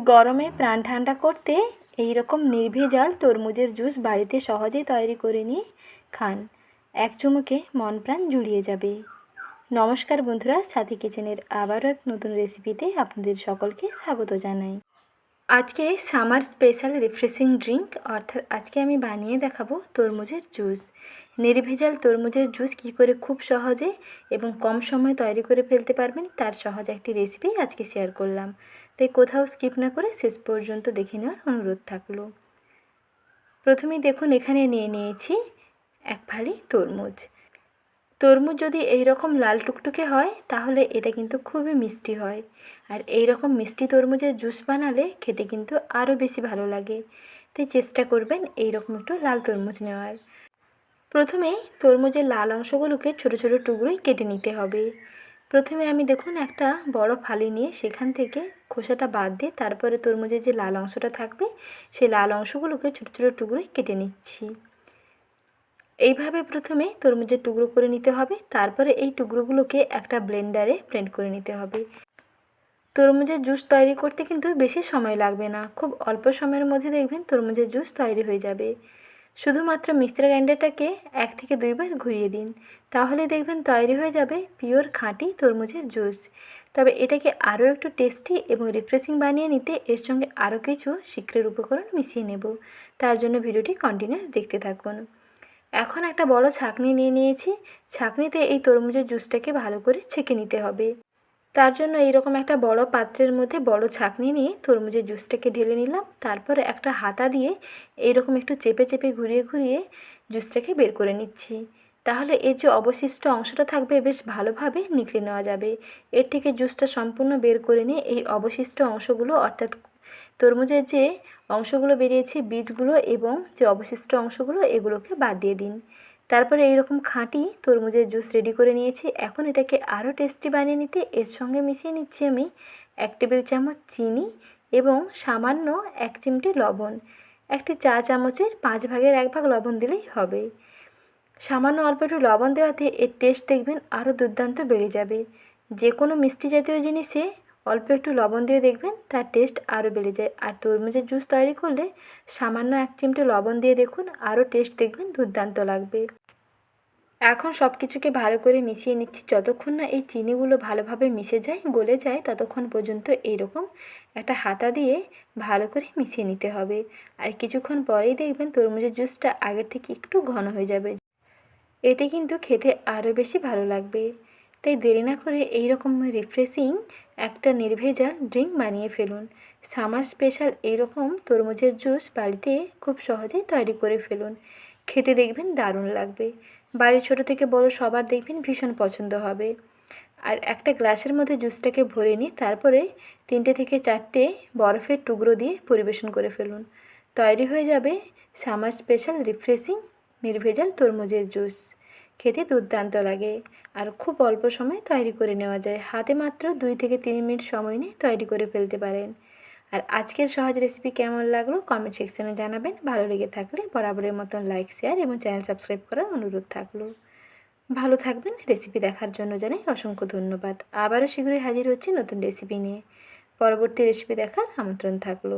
গরমে প্রাণ ঠান্ডা করতে এই রকম নির্ভেজাল তরমুজের জুস বাড়িতে সহজেই তৈরি করে নিয়ে খান। এক চুমুকে মন প্রাণ জুড়িয়ে যাবে। নমস্কার বন্ধুরা, সাথী কিচেনের আবারও এক নতুন রেসিপিতে আপনাদের সকলকে স্বাগত জানাই। আজকে সামার স্পেশাল রিফ্রেশিং ড্রিঙ্ক, অর্থাৎ আজকে আমি বানিয়ে দেখাবো তরমুজের জুস। নির্ভেজাল তরমুজের জুস কী করে খুব সহজে এবং কম সময়ে তৈরি করে ফেলতে পারবেন, তার সহজ একটি রেসিপি আজকে শেয়ার করলাম। তাই কোথাও স্কিপ না করে শেষ পর্যন্ত দেখে নেওয়ার অনুরোধ থাকল। প্রথমেই দেখুন, এখানে নিয়ে নিয়েছি এক ফালি তরমুজ। তরমুজ যদি এই রকম লাল টুকটুকে হয়, তাহলে এটা কিন্তু খুবই মিষ্টি হয়। আর এই রকম মিষ্টি তরমুজের জুস বানালে খেতে কিন্তু আরও বেশি ভালো লাগে। তাই চেষ্টা করবেন এই রকম একটু লাল তরমুজ নেওয়ার। প্রথমেই তরমুজের লাল অংশগুলোকে ছোটো ছোটো টুকরোই কেটে নিতে হবে। প্রথমে আমি দেখুন একটা বড় ফালি নিয়ে সেখান থেকে খোসাটা বাদ দিয়ে তারপরে তরমুজের যে লাল অংশটা থাকবে সেই লাল অংশগুলোকে ছোটো ছোটো টুকরোই কেটে নিচ্ছি। এইভাবে প্রথমে তরমুজের টুকরো করে নিতে হবে, তারপরে এই টুকরোগুলোকে একটা ব্লেন্ডারে ব্লেন্ড করে নিতে হবে। তরমুজের জুস তৈরি করতে কিন্তু বেশি সময় লাগবে না, খুব অল্প সময়ের মধ্যে দেখবেন তরমুজের জুস তৈরি হয়ে যাবে। শুধুমাত্র মিক্সার গ্রাইন্ডারটাকে এক থেকে দুইবার ঘুরিয়ে দিন, তাহলে দেখবেন তৈরি হয়ে যাবে পিওর খাঁটি তরমুজের জুস। তবে এটাকে আরও একটু টেস্টি এবং রিফ্রেশিং বানিয়ে নিতে এর সঙ্গে আরও কিছু শীঘ্রের উপকরণ মিশিয়ে নেব, তার জন্য ভিডিওটি কন্টিনিউস দেখতে থাকুন। এখন একটা বড় ছাঁকনি নিয়ে নিয়েছি। ছাঁকনিতে এই তরমুজের জুসটাকে ভালো করে ছেঁকে নিতে হবে। তার জন্য এইরকম একটা বড় পাত্রের মধ্যে বড় ছাঁকনি নিয়ে তরমুজের জুসটাকে ঢেলে নিলাম। তারপরে একটা হাতা দিয়ে এইরকম একটু চেপে চেপে ঘুরিয়ে ঘুরিয়ে জুসটাকে বের করে নিচ্ছি। তাহলে এর যে অবশিষ্ট অংশটা থাকবে বেশ ভালোভাবে নিকলে নেওয়া যাবে। এর থেকে জুসটা সম্পূর্ণ বের করে নিয়ে এই অবশিষ্ট অংশগুলো অর্থাৎ তরমুজের যে অংশগুলো বেরিয়েছে বীজগুলো এবং যে অবশিষ্ট অংশগুলো, এগুলোকে বাদ দিয়ে দিন। তারপরে এইরকম খাঁটি তরমুজের জুস রেডি করে নিয়েছি। এখন এটাকে আরও টেস্টি বানিয়ে নিতে এর সঙ্গে মিশিয়ে নিচ্ছি আমি এক টেবিল চামচ চিনি এবং সামান্য এক চিমটে লবণ। একটি চা চামচের পাঁচ ভাগের এক ভাগ লবণ দিলেই হবে। সামান্য অল্প একটু লবণ দেওয়াতে এর টেস্ট দেখবেন আরও দুর্দান্ত বেড়ে যাবে। যে কোনো মিষ্টি জাতীয় জিনিসে অল্প একটু লবণ দিয়ে দেখবেন, তার টেস্ট আরও বেড়ে যায়। আর তরমুজের জুস তৈরি করলে সামান্য এক চিমটে লবণ দিয়ে দেখুন, আরও টেস্ট দেখবেন, দুর্দান্ত লাগবে। এখন সব কিছুকে ভালো করে মিশিয়ে নিচ্ছি। যতক্ষণ না এই চিনিগুলো ভালোভাবে মিশে যায়, গলে যায়, ততক্ষণ পর্যন্ত এইরকম একটা হাতা দিয়ে ভালো করে মিশিয়ে নিতে হবে। আর কিছুক্ষণ পরেই দেখবেন তরমুজের জুসটা আগের থেকে একটু ঘন হয়ে যাবে। এতে কিন্তু খেতে আরও বেশি ভালো লাগবে। তাই দেরি না করে এই রকম রিফ্রেশিং একটা নির্ভেজাল ড্রিঙ্ক বানিয়ে ফেলুন। সামার স্পেশাল এইরকম তরমুজের জুস বাড়িতে খুব সহজেই তৈরি করে ফেলুন। খেতে দেখবেন দারুণ লাগবে। বাড়ির ছোটো থেকে বড় সবার দেখবেন ভীষণ পছন্দ হবে। আর একটা গ্লাসের মধ্যে জুসটাকে ভরে নিয়ে তারপরে তিনটে থেকে চারটে বরফের টুকরো দিয়ে পরিবেশন করে ফেলুন। তৈরি হয়ে যাবে সামার স্পেশাল রিফ্রেশিং নির্ভেজাল তরমুজের জুস খেতে দুর্দান্ত লাগে। আর খুব অল্প সময় তৈরি করে নেওয়া যায়। হাতে মাত্র দুই থেকে তিন মিনিট সময় নিয়ে তৈরি করে ফেলতে পারেন। আর আজকের সহজ রেসিপি কেমন লাগল কমেন্ট সেকশানে জানাবেন। ভালো লেগে থাকলে বরাবরের মতন লাইক শেয়ার এবং চ্যানেল সাবস্ক্রাইব করার অনুরোধ থাকল। ভালো থাকবেন। রেসিপি দেখার জন্য জানাই অসংখ্য ধন্যবাদ। আবারও শীঘ্রই হাজির হচ্ছি নতুন রেসিপি নিয়ে। পরবর্তী রেসিপি দেখার আমন্ত্রণ থাকল।